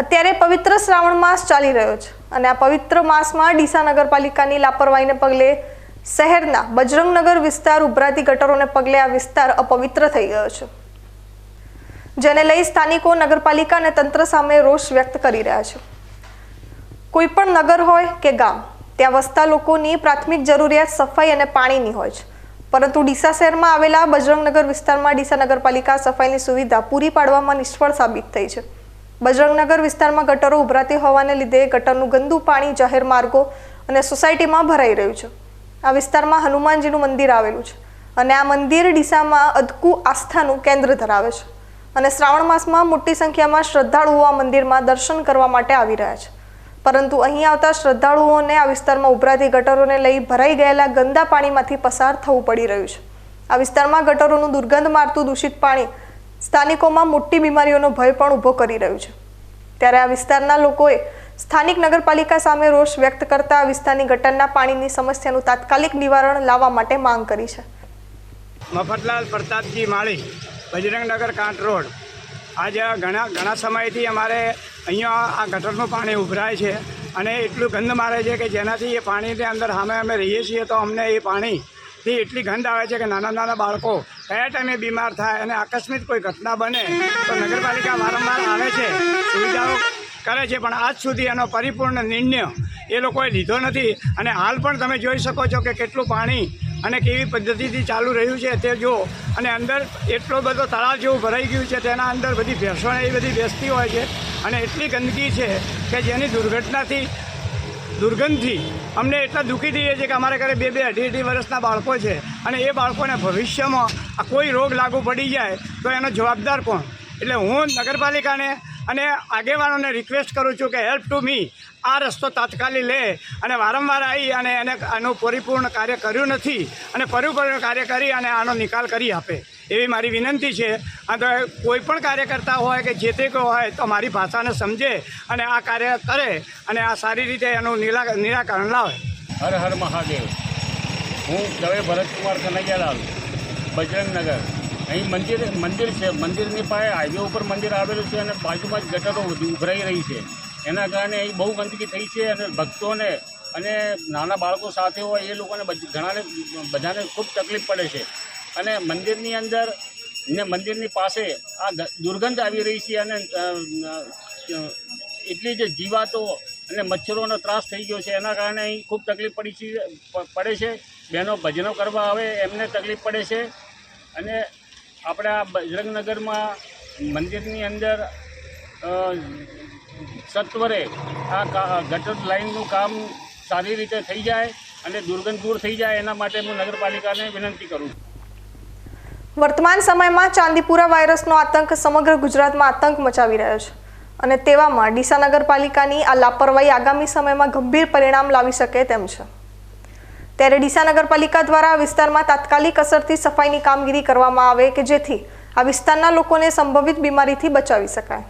અત્યારે પવિત્ર શ્રાવણ માસ ચાલી રહ્યો છે અને આ પવિત્ર માસમાં ડીસા નગરપાલિકાની લાપરવાહીને પગલે શહેરના બજરંગનગર વિસ્તાર ઉભરાતી ગટરોને પગલે આ વિસ્તાર અપવિત્ર થઈ ગયો છે. જેને લઈ સ્થાનિકો નગરપાલિકા અને તંત્ર સામે રોષ વ્યક્ત કરી રહ્યા છે. કોઈ પણ નગર હોય કે ગામ, ત્યાં વસતા લોકોની પ્રાથમિક જરૂરિયાત સફાઈ અને પાણીની હોય છે. પરંતુ ડીસા શહેરમાં આવેલા બજરંગનગર વિસ્તારમાં ડીસા નગરપાલિકા સફાઈની સુવિધા પૂરી પાડવામાં નિષ્ફળ સાબિત થઈ છે. બજરંગનગર વિસ્તારમાં ગટરો ઉભરાતી હોવાને લીધે ગટરનું ગંદુ પાણી જાહેર માર્ગો અને સોસાયટીમાં ભરાઈ રહ્યું છે. આ વિસ્તારમાં હનુમાનજીનું મંદિર આવેલું છે અને આ મંદિર ડીસામાં અદકુ આસ્થાનું કેન્દ્ર ધરાવે છે અને શ્રાવણ માસમાં મોટી સંખ્યામાં શ્રદ્ધાળુઓ આ મંદિરમાં દર્શન કરવા માટે આવી રહ્યા છે. પરંતુ અહીં આવતા શ્રદ્ધાળુઓને આ વિસ્તારમાં ઉભરાતી ગટરોને લઈ ભરાઈ ગયેલા ગંદા પાણીમાંથી પસાર થવું પડી રહ્યું છે. આ વિસ્તારમાં ગટરોનું દુર્ગંધ મારતું દૂષિત પાણી સ્થાનિકોમાં મોટી બીમારીઓનો ભય પણ ઊભો કરી રહ્યું છે. ત્યારે આ વિસ્તારના લોકોએ સ્થાનિક નગરપાલિકા સામે રોષ વ્યક્ત કરતા આ વિસ્તારની ગટરના પાણીની સમસ્યાનું તાત્કાલિક નિવારણ લાવવા માટે માંગ કરી છે. મફતલાલ પ્રતાપજી માળી બજરંગનગર કાંટ રોડ. આજે ઘણા ઘણા સમયથી અમારે અહીંયા આ ગટરનું પાણી ઉભરાય છે અને એટલું ગંધ મારે છે કે જેનાથી એ પાણીની અંદર સામે અમે રહીએ છીએ તો અમને એ પાણીથી એટલી ગંધ આવે છે કે નાના નાના બાળકો કયા ટાઈમે બીમાર થાય અને આકસ્મિક કોઈ ઘટના બને તો નગરપાલિકા વારંવાર આવે છે, સુવિધાઓ કરે છે, પણ આજ સુધી એનો પરિપૂર્ણ નિર્ણય એ લોકોએ લીધો નથી. અને હાલ પણ તમે જોઈ શકો છો કે કેટલું પાણી અને કેવી પદ્ધતિથી ચાલુ રહ્યું છે તે જો અને અંદર એટલો બધો તળાવ જેવું ભરાઈ ગયું છે, તેના અંદર બધી ભેંસો ને એ બધી બેસતી હોય છે. અને એટલી ગંદકી છે કે જેની દુર્ઘટનાથી દુર્ગંધથી અમને એટલા દુઃખી થઈએ છીએ કે અમારા ઘરે બે બે અઢી અઢી વર્ષના બાળકો છે અને એ બાળકોને ભવિષ્યમાં કોઈ રોગ લાગુ પડી જાય તો એનો જવાબદાર કોણ? એટલે હું નગરપાલિકાને અને આગેવાનોને રિક્વેસ્ટ કરું છું કે હેલ્પ ટુ મી આ રસ્તો તાત્કાલિક લે અને વારંવાર આવી અને એને આનું પરિપૂર્ણ કાર્ય કર્યું નથી અને પરિપૂર્ણ કાર્ય કરી અને આનો નિકાલ કરી આપે. એવી મારી વિનંતી છે. તો કોઈ પણ કાર્યકર્તા હોય કે જે તે કોઈ હોય તો મારી ભાષાને સમજે અને આ કાર્ય કરે અને આ સારી રીતે એનું નિરા નિરાકરણ લાવે. હર હર મહાદેવ. હું દવે ભરતકુમાર કનૈયાલાલ, બજરંગનગર. અહીં મંદિર મંદિર છે. મંદિરની પાસે હાઈવે ઉપર મંદિર આવેલું છે અને બાજુમાં જ ગટરો ઉભરાઈ રહી છે. એના કારણે અહીં બહુ ગંદકી થઈ છે અને ભક્તોને અને નાના બાળકો સાથે હોય એ લોકોને ઘણાને બધાને ખૂબ તકલીફ પડે છે. અને મંદિરની અંદર ને મંદિરની પાસે આ દુર્ગંધ આવી રહી છે અને એટલી જ જીવાતો અને મચ્છરોનો ત્રાસ થઈ ગયો છે એના કારણે અહીં ખૂબ તકલીફ પડી છે પડે છે. બહેનો ભજનો કરવા આવે એમને તકલીફ પડે છે. અને આપણા બજરંગનગરમાં મંદિરની અંદર સત્વરે આ ગટર લાઇનનું કામ સારી રીતે થઈ જાય અને દુર્ગંધ દૂર થઈ જાય એના માટે હું નગરપાલિકાને વિનંતી કરું વર્તમાન સમયમાં ચાંદીપુરા વાયરસનો આતંક સમગ્ર ગુજરાતમાં આતંક મચાવી રહ્યો છે અને તેવામાં ડીસા નગરપાલિકાની આ લાપરવાહી આગામી સમયમાં ગંભીર પરિણામ લાવી શકે તેમ છે. ત્યારે ડીસા નગરપાલિકા દ્વારા વિસ્તારમાં તાત્કાલિક અસરથી સફાઈની કામગીરી કરવામાં આવે કે જેથી આ વિસ્તારના લોકોને સંભવિત બીમારીથી બચાવી શકાય.